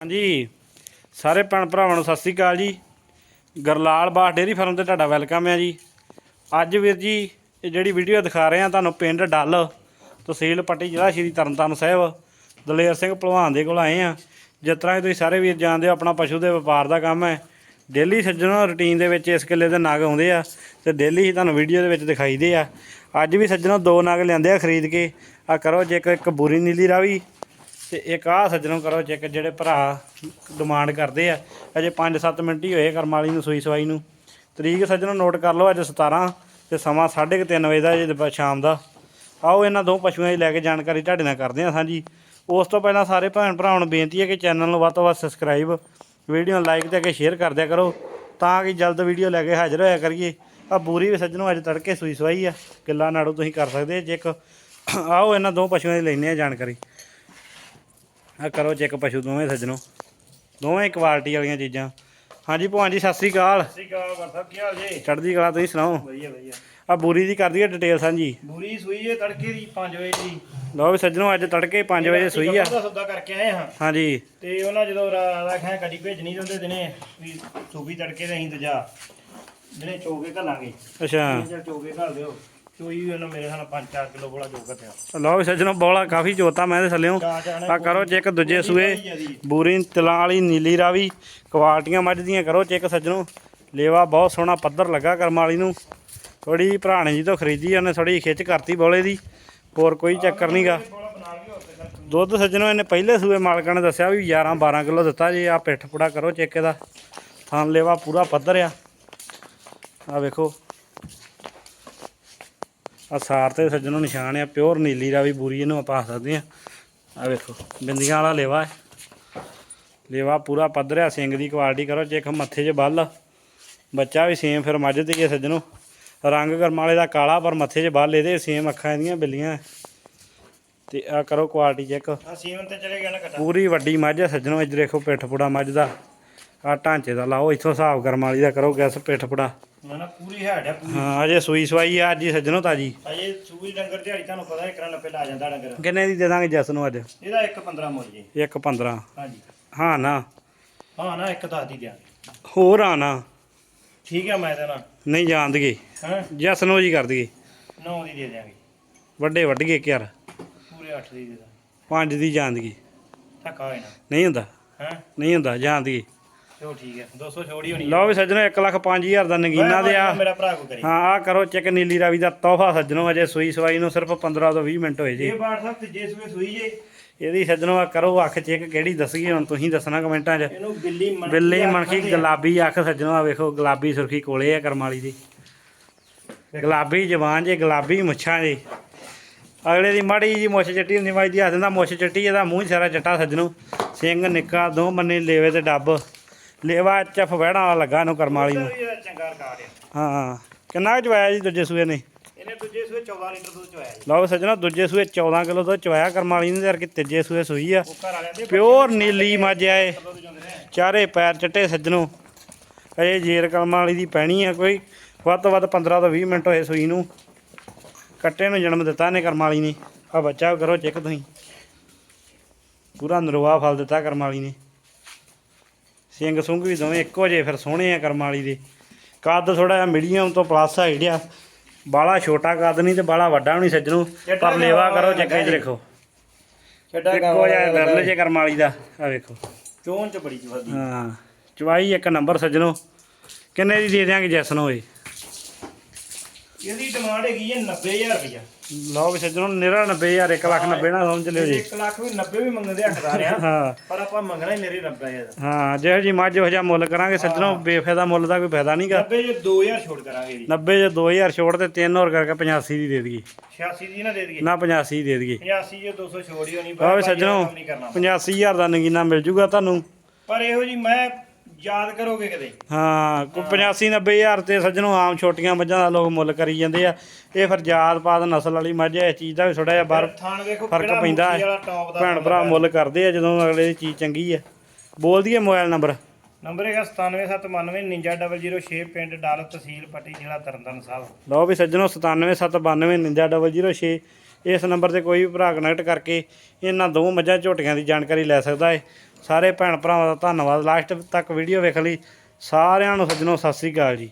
ਹਾਂਜੀ। ਸਾਰੇ ਭੈਣ ਭਰਾਵਾਂ ਨੂੰ ਸਤਿ ਸ੍ਰੀ ਅਕਾਲ ਜੀ। ਗਰਲਾਲ ਬਾਸ ਡੇਰੀ ਫਾਰਮ ਤੇ ਤੁਹਾਡਾ ਵੈਲਕਮ ਹੈ ਜੀ। ਅੱਜ ਵੀਰ ਜੀ, ਇਹ ਜਿਹੜੀ ਵੀਡੀਓ ਦਿਖਾ ਰਹੇ ਆ ਤੁਹਾਨੂੰ ਪਿੰਡ ਡੱਲ ਤਹਿਸੀਲ ਪੱਟੀ ਜ਼ਿਲ੍ਹਾ ਸ਼੍ਰੀ ਤਰਨਤਾਰਨ ਸਾਹਿਬ। ਦਲੇਰ ਸਿੰਘ ਭਲਵਾਨ ਦੇ ਕੋਲ ਆਏ ਆ ਜਿਸ ਤਰ੍ਹਾਂ ਕਿ ਤੁਸੀਂ ਸਾਰੇ ਵੀਰ ਜਾਣਦੇ ਹੋ, ਆਪਣਾ ਪਸ਼ੂ ਦੇ ਵਪਾਰ ਦਾ ਕੰਮ ਹੈ। ਡੇਲੀ ਸੱਜਣੋ ਰੁਟੀਨ ਦੇ ਵਿੱਚ ਇਸ ਕਿੱਲੇ ਦੇ ਨਗ ਆਉਂਦੇ ਆ ਤੇ ਡੇਲੀ ਹੀ ਤੁਹਾਨੂੰ ਵੀਡੀਓ ਦੇ ਵਿੱਚ ਦਿਖਾਈਦੇ ਆ। ਅੱਜ ਵੀ ਸੱਜਣੋ ਦੋ ਨਗ ਲਿਆਂਦੇ ਆ ਖਰੀਦ ਕੇ। ਆ ਕਰੋ ਜੇ ਇੱਕ ਬੂਰੀ ਨੀਲੀ ਰਾਵੀ ਤੇ ਇੱਕ ਆਹ ਸੱਜਣੋਂ ਕਰੋ ਚੈੱਕ ਜਿਹੜੇ ਭਰਾ ਡਿਮਾਂਡ ਕਰਦੇ ਆ। ਅਜੇ 5-7 ਮਿੰਟ ਹੀ ਹੋਏ ਕਰਮ ਵਾਲੀ ਨੂੰ, ਸੂਈ ਸਵਾਈ ਨੂੰ। ਤਰੀਕ ਸੱਜਣੋਂ ਨੋਟ ਕਰ ਲਓ, ਅੱਜ 17 ਤੇ ਸਮਾਂ 3:30 ਵਜੇ ਦਾ ਜੇ ਸ਼ਾਮ ਦਾ। ਆਓ ਇਹਨਾਂ ਦੋ ਪਸ਼ੂਆਂ ਦੀ ਲੈ ਕੇ ਜਾਣਕਾਰੀ ਤੁਹਾਡੇ ਨਾਲ ਕਰਦੇ ਹਾਂ ਸਾਂਝੀ। ਉਸ ਤੋਂ ਪਹਿਲਾਂ ਸਾਰੇ ਭੈਣ ਭਰਾਵਾਂ ਨੂੰ ਬੇਨਤੀ ਹੈ ਕਿ ਚੈਨਲ ਨੂੰ ਵੱਧ ਤੋਂ ਵੱਧ ਸਬਸਕ੍ਰਾਈਬ ਵੀਡੀਓ ਨੂੰ ਲਾਈਕ ਤੇ ਅੱਗੇ ਸ਼ੇਅਰ ਕਰ ਦਿਆ ਕਰੋ, ਤਾਂ ਕਿ ਜਲਦ ਵੀਡੀਓ ਲੈ ਕੇ ਹਾਜ਼ਰ ਹੋਇਆ ਕਰੀਏ। ਆ ਬੂਰੀ ਵੀ ਸੱਜਣੋਂ ਅੱਜ ਤੜਕੇ ਸੂਈ ਸਵਾਈ ਆ ਕਿੱਲਾ ਨਾੜੂ ਤੁਸੀਂ ਕਰ ਸਕਦੇ ਜੇ ਇੱਕ ਆਓ ਇਹਨਾਂ ਦੋ ਪਸ਼ੂਆਂ ਦੀ ਲੈਣੇ ਆ ਜਾਣਕਾਰੀ। ਆ ਕਰੋ ਚੈੱਕ ਪਸ਼ੂ ਦੋਵੇਂ ਸੱਜਣੋ। ਦੋਵੇਂ ਕੁਆਲਿਟੀ ਵਾਲੀਆਂ ਚੀਜ਼ਾਂ। ਹਾਂਜੀ ਭਗਵਾਨ ਜੀ ਸਤਿ ਸ੍ਰੀ ਅਕਾਲ। ਸ੍ਰੀ ਅਕਾਲ ਵਰਤਾ ਕੀ ਹਾਲ ਜੀ? ਚੜ੍ਹਦੀ ਕਲਾ ਤੁਸੀਂ ਸੁਣਾਓ? ਵਧੀਆ ਵਧੀਆ। ਆ ਬੂਰੀ ਦੀ ਕਰਦੀ ਹੈ ਡਿਟੇਲ ਸਾਂਝੀ ਬੂਰੀ ਸੂਈ ਹੈ ਤੜਕੇ ਦੀ 5 ਵਜੇ ਦੀ। ਲਓ ਵੀ ਸੱਜਣੋ ਅੱਜ ਤੜਕੇ 5 ਵਜੇ ਸੂਈ ਆ। ਦਾ ਸੌਦਾ ਕਰਕੇ ਆਏ ਹਾਂ। ਹਾਂਜੀ। ਤੇ ਉਹਨਾਂ ਜਦੋਂ ਆਖਿਆ ਗੱਡੀ ਭੇਜਣੀ ਤੇ ਉਹਦੇ ਦਿਨੇ ਵੀ ਸੂਬੀ ਤੜਕੇ ਤੇ ਅਸੀਂ ਦਜਾ। ਦਿਨੇ ਚੋਕੇ ਘੱਲਾਂਗੇ। ਅੱਛਾ। ਚੋਕੇ ਘੱਲ ਦਿਓ। ਚੋਈ ਵੀ ਉਹਨਾਂ ਮੇਰੇ ਨਾਲ 5-4 ਕਿਲੋ ਬੋਲਾ ਜੋ ਘਟਿਆ ਲਓ ਸੱਜਣੋ ਬੋਲਾ ਕਾਫੀ ਜੋਤਾ ਮੈਂ ਦੇ ਥੱਲਿਓ ਚਾ ਚਾਣਾ ਆ ਕਰੋ ਚੈੱਕ ਦੂਜੇ ਸੂਏ ਬੂਰੀ ਤਲਾਂ ਵਾਲੀ ਨੀਲੀ ਰਾਵੀ ਕੁਆਲਟੀਆਂ ਮੱਝ ਦੀਆਂ ਕਰੋ ਚੈੱਕ ਸੱਜਣੋ। ਲੇਵਾ ਬਹੁਤ ਸੋਹਣਾ ਪੱਧਰ ਲੱਗਾ ਕਰਮ ਵਾਲੀ ਨੂੰ। ਥੋੜੀ ਭਰਾਣੇ ਜੀ ਤੋਂ ਖਰੀਦੀ ਉਹਨੇ ਥੋੜੀ ਖਿੱਚ ਕਰਤੀ ਬੋਲੇ ਦੀ। ਹੋਰ ਕੋਈ ਚੱਕਰ ਨਹੀਂਗਾ ਦੁੱਧ ਸੱਜਣੋ ਇਹਨੇ ਪਹਿਲੇ ਸੂਏ ਮਾਲਕਾਂ ਨੇ ਦੱਸਿਆ ਵੀ 11 12 ਕਿਲੋ ਦਿੱਤਾ ਜੀ ਆ ਪਿੱਠ ਪੁੜਾ ਕਰੋ ਚੇਕੇ ਦਾ ਥਣ ਲੇਵਾ ਪੂਰਾ ਪੱਧਰ ਆ। ਆ ਵੇਖੋ। ਆ ਸਾਰ ਤੇ ਸੱਜਣੋ ਨਿਸ਼ਾਨ ਆ ਪਿਓਰ ਨੀਲੀ ਦਾ ਵੀ ਬੂਰੀ ਇਹਨੂੰ ਆਪਾਂ ਆਖ ਸਕਦੇ ਆ। ਆ ਵੇਖੋ ਬਿੰਦੀਆਂ ਵਾਲਾ ਲੇਵਾ ਹੈ। ਲੇਵਾ ਪੂਰਾ ਪੱਧਰ ਆ ਸਿੰਘ ਦੀ ਕੁਆਲਿਟੀ ਕਰੋ ਚੇਕ ਮੱਥੇ 'ਚ ਬੱਲ। ਬੱਚਾ ਵੀ ਸੇਮ ਫਿਰ ਮੱਝ ਤੇ ਹੀ ਆ ਸੱਜਣੋ। ਰੰਗ ਗਰਮਾਲੇ ਦਾ ਕਾਲਾ ਪਰ ਮੱਥੇ 'ਚ ਬੱਲ ਇਹਦੇ ਸੇਮ ਅੱਖਾਂ ਇਹਦੀਆਂ ਬਿੱਲੀਆਂ ਤੇ ਆ ਕਰੋ ਕੁਆਲਿਟੀ ਚੈੱਕ ਆ ਸੀਮਨ ਤੇ ਚਲੇ ਗਿਆ ਨਾ ਘਟਾ ਪੂਰੀ ਵੱਡੀ ਮੱਝ ਹੈ ਸੱਜਣੋ ਇੱਧਰ ਦੇਖੋ ਪਿੱਠ ਪੁੜਾ ਮੱਝ ਦਾ। ਆ ਢਾਂਚੇ ਦਾ ਲਾਓ ਇੱਥੋਂ ਹਿਸਾਬ ਕਰਮ ਵਾਲੀ ਦਾ ਕਰੋ ਗੈਸ ਪਿੱਠ ਪੁੜਾ। ਨਾ ਨਾ ਪੂਰੀ ਹੈਡ ਹੈ ਪੂਰੀ। ਹਾਂ ਅਜੇ ਸੂਈ ਸਵਾਈ ਆ ਅੱਜ ਹੀ ਸੱਜਣੋ ਤਾਜੀ। ਅਜੇ ਸੂਈ ਡੰਗਰ ਦਿਹਾੜੀ ਤੁਹਾਨੂੰ ਪਤਾ ਇੱਕ ਰਾਂ ਲੱਪੇ ਲਾ ਜਾਂਦਾ ਡੰਗਰ। ਕਿੰਨੇ ਦੀ ਦੇ ਦਾਂਗੇ ਜਸ ਨੂੰ ਅੱਜ? ਇਹਦਾ 1.15 ਮੁੱਲ ਜੀ। 1.15 ਹਾਂਜੀ। ਹਾਂ ਨਾ। ਹਾਂ ਨਾ ਇੱਕ ਦੱਸ ਦੀ ਦਿਆਂ ਹੋਰ ਆ ਨਾ। ਠੀਕ ਹੈ ਮੈਂ ਨਾ। ਨਹੀਂ ਜਾਣਦਗੇ ਹਾਂ? ਜਸ ਨੂੰ ਜੀ ਕਰ ਦਈਏ। 9 ਦੀ ਦੇ ਦਿਆਂਗੇ। ਵੱਡੇ ਵੱਡ ਗਏ ਯਾਰ ਪੂਰੇ 8 ਦੀ ਦੇ ਦਾਂ ਪੰਜ ਦੀ ਜਾਣਦਗੀ ਧੱਕਾ ਨਾ। ਨਹੀਂ ਹੁੰਦਾ। ਹਾਂ? ਨਹੀਂ ਹੁੰਦਾ ਜਾਣਦਗੀ ਚਲੋ ਠੀਕ ਹੈ। 200 ਛੋੜੀ ਹੋਣੀ ਲਓ ਵੀ ਸੱਜਣੋ 1 ਲੱਖ 5000 ਦਾ ਨਗੀਨਾ ਦੇ ਆ ਮੇਰਾ ਭਰਾ ਕੋ ਕਰੀ। ਹਾਂ ਆ ਕਰੋ ਚੈੱਕ ਨੀਲੀ ਰਾਵੀ ਦਾ ਤੋਹਫਾ ਸੱਜਣੋ ਅਜੇ ਸੂਈ ਸਵਾਈ ਨੂੰ ਸਿਰਫ 15 ਤੋਂ 20 ਮਿੰਟ ਹੋਏ ਜੀ। ਇਹ ਬਾੜ ਸਾਹਿਬ ਤੀਜੇ ਸੂਏ ਸੂਈ ਜੇ। ਇਹਦੀ ਸੱਜਣੋ ਆ ਕਰੋ ਅੱਖ ਚੈੱਕ ਕਿਹੜੀ ਦੱਸੀਏ ਹੁਣ ਤੁਸੀਂ ਦੱਸਣਾ ਕਮੈਂਟਾਂ 'ਚ। ਇਹਨੂੰ ਬਿੱਲੀ ਮਣਕੀ ਬਿੱਲੀ ਗੁਲਾਬੀ ਅੱਖ ਸੱਜਣੋ ਆ ਵੇਖੋ ਗੁਲਾਬੀ ਸੁਰਖੀ ਕੋਲੇ ਆ ਕਰਮਾਲੀ ਦੀ। ਗੁਲਾਬੀ ਜਵਾਨ ਜੇ ਗੁਲਾਬੀ ਮੁੱਛਾਂ ਜੇ। ਅਗਲੇ ਦੀ ਮਾੜੀ ਜੀ ਮੁੱਛ ਚੱਟੀ ਹੁੰਦੀ ਮਾਈ ਦੀ ਹੱਥ ਦਾ ਮੁੱਛ ਚੱਟੀ ਇਹਦਾ ਮੂੰਹ ਸਾਰਾ ਚੱਟਾ ਸੱਜਣੋ। ਸਿੰਘ ਨਿੱਕਾ ਦੋ ਮੰਨੇ ਲੇਵੇ ਤੇ ਡੱਬ। ਲੇਵਾ ਚਫ ਵਹਿਣਾ ਵਾਲਾ ਲੱਗਾ ਨੂੰ ਇਹਦਾ ਚੰਗਾ ਰਿਕਾਰਡ ਆ ਹਾਂ ਕਿੰਨਾ ਕੁ ਚਵਾਇਆ ਜੀ ਦੂਜੇ ਸੂਏ ਨੇ? ਇਹਨੇ ਦੂਜੇ ਸੂਏ 14 ਲੀਟਰ ਦੁੱਧ ਚੋਇਆ ਜੀ। ਲਓ ਸੱਜਣੋ ਦੂਜੇ ਸੂਏ 14 ਕਿਲੋ ਤੋਂ ਚਵਾਇਆ ਕਰਮਾਲੀ ਨੇ ਤੇ ਕਰਕੇ ਤੀਜੇ ਸੂਏ ਸੂਈ ਆ। ਉਹ ਘਰ ਵਾਲਿਆਂ ਦੇ ਪਿਓਰ ਨੀਲੀ ਮੱਝ ਆ ਇਹ। ਦੁੱਧ ਚੋਂਦੇ ਨੇ। ਚਾਰੇ ਪੈਰ ਚਿੱਟੇ ਸੱਜਣੋ। ਅਜੇ ਜੇਰ ਕਲਮਾਂ ਵਾਲੀ ਦੀ ਪੈਣੀ ਆ ਕੋਈ। ਵੱਧ ਤੋਂ ਵੱਧ 15 ਤੋਂ 20 ਮਿੰਟ ਹੋਏ ਸੂਈ ਨੂੰ। ਕੱਟੇ ਨੂੰ ਜਨਮ ਦਿੱਤਾ ਨੇ ਕਰਮ ਵਾਲੀ ਨੇ। ਆ ਬੱਚਾ ਕਰੋ ਚੈੱਕ ਤੁਸੀਂ। ਪੂਰਾ ਨਰਵਾ ਫਲ ਦਿੱਤਾ ਕਰਮ ਵਾਲੀ ਨੇ। ਸਿੰਘ ਸੁੰਘ ਵੀ ਦੋਵੇਂ ਇੱਕੋ ਜਿਹੇ ਫਿਰ ਸੋਹਣੇ ਆ ਕਰਮ ਵਾਲੀ ਦੇ। ਕੱਦ ਥੋੜਾ ਜਿਹਾ ਮੀਡੀਅਮ ਤੋਂ ਪਲੱਸ ਆ ਬਾਲਾ ਛੋਟਾ ਕੱਦ ਨਹੀਂ ਤੇ ਬਾਲਾ ਵੱਡਾ ਵੀ ਨਹੀਂ ਸੱਜਣੋ। ਪਰ ਲੇਵਾ ਕਰੋ ਚੈੱਕ ਦੇਖੋ ਛੱਡਾ ਇੱਕੋ ਜਿਹਾ ਵਿਰਲ ਜੇ ਕਰਮ ਵਾਲੀ ਦਾ ਆ ਵੇਖੋ। ਚੋਣ ਚ ਬੜੀ ਚਵਾਦੀ। ਹਾਂ ਚਵਾਈ ਇੱਕ ਨੰਬਰ ਸੱਜਣੋ। ਕਿੰਨੇ ਦੀ ਦੇ ਦਿਆਂਗੇ ਜੈਸਨ ਹੋਏ ਇਹਦੀ ਡਿਮਾਂਡ ਹੈਗੀ ਹੈ 90000 ਰੁਪਇਆ ਲਓ ਵੀ ਸੱਜਣੋ ਨਿਰਾ 90000 1 ਲੱਖ 90 ਨਾ ਸਮਝ ਲਿਓ ਜੀ। 1 ਲੱਖ ਵੀ 90 ਵੀ ਮੰਗਦੇ ਹੱਕਦਾਰ ਆ। ਹਾਂ। ਪਰ ਆਪਾਂ ਮੰਗਣਾ ਹੀ ਨਰੀ 90000 ਦਾ ਹਾਂ ਜਿਹੋ ਜੀ ਮੱਝ ਉਹ ਜਿਹਾ ਮੁੱਲ ਕਰਾਂਗੇ ਸੱਜਣੋ ਬੇਫਾਇਦਾ ਮੁੱਲ ਦਾ ਕੋਈ ਫਾਇਦਾ ਨਹੀਂਗਾ 90 ਜੇ 2000 ਛੋੜ ਕਰਾਂਗੇ ਜੀ। 90 ਜੇ 2000 ਛੋੜ ਤੇ 3 ਹੋਰ ਕਰਕੇ 85 ਦੀ ਦੇ ਦਈਏ। 86 ਦੀ ਨਾ ਦੇ ਦਈਏ। ਨਾ 85 ਦੇ ਦਈਏ। 85 ਜੇ 200 ਛੋੜ ਹੀ ਹੋਣੀ ਲਓ ਵੀ ਬਾਕੀ ਸੱਜਣੋ ਕੰਮ ਨਹੀਂ ਕਰਨਾ 85000 ਦਾ ਨਗੀਨਾ ਮਿਲ ਜੂਗਾ ਤੁਹਾਨੂੰ। ਪਰ ਇਹੋ ਜੀ ਮੈਂ ਯਾਦ ਕਰੋਗੇ ਕਦੇ? ਹਾਂ ਕੋਈ 85 90000 ਤੇ ਸੱਜਣੋ ਆਮ ਛੋਟੀਆਂ ਮੱਝਾਂ ਦਾ ਲੋਕ ਮੁੱਲ ਕਰੀ ਜਾਂਦੇ ਆ। ਇਹ ਫਿਰ ਜਾਤ ਪਾਤ ਨਸਲ ਵਾਲੀ ਮੱਝ ਹੈ ਇਸ ਚੀਜ਼ ਦਾ ਵੀ ਥੋੜਾ ਜਿਹਾ ਬਾਹਰ ਥਾਣ ਵੇਖੋ ਫ਼ਰਕ ਕਿਹੜਾ ਪੈਂਦਾ ਮੁੱਠੀ ਹੈ। ਦਾ ਭੈਣ ਭਰਾ ਮੁੱਲ ਕਰਦੇ ਆ ਜਦੋਂ ਅਗਲੇ ਦੀ ਚੀਜ਼ ਚੰਗੀ ਆ। ਬੋਲ ਦਈਏ ਮੋਬਾਈਲ ਨੰਬਰ। ਨੰਬਰ ਹੈਗਾ 97799006 ਪਿੰਡ ਡਾਲ ਤਹਿਸੀਲ ਪੱਟੀ ਜ਼ਿਲ੍ਹਾ ਤਰਨਤਾਰਨ ਸਾਹਿਬ। ਲਓ ਵੀ ਸੱਜਣੋ 97792 99006 ਇਸ ਨੰਬਰ ਤੇ ਕੋਈ ਵੀ ਭਰਾ ਕਨੈਕਟ ਕਰਕੇ ਇਹਨਾਂ ਦੋ ਮੱਝਾਂ ਝੋਟੀਆਂ ਦੀ ਜਾਣਕਾਰੀ ਲੈ ਸਕਦਾ ਹੈ ਸਾਰੇ ਭੈਣ ਭਰਾਵਾਂ ਦਾ ਧੰਨਵਾਦ। ਲਾਸਟ ਤੱਕ ਵੀਡੀਓ ਵੇਖ ਲਈ ਸਾਰਿਆਂ ਨੂੰ ਸੱਜਣੋ, ਸਤਿ ਸ੍ਰੀ ਅਕਾਲ ਜੀ।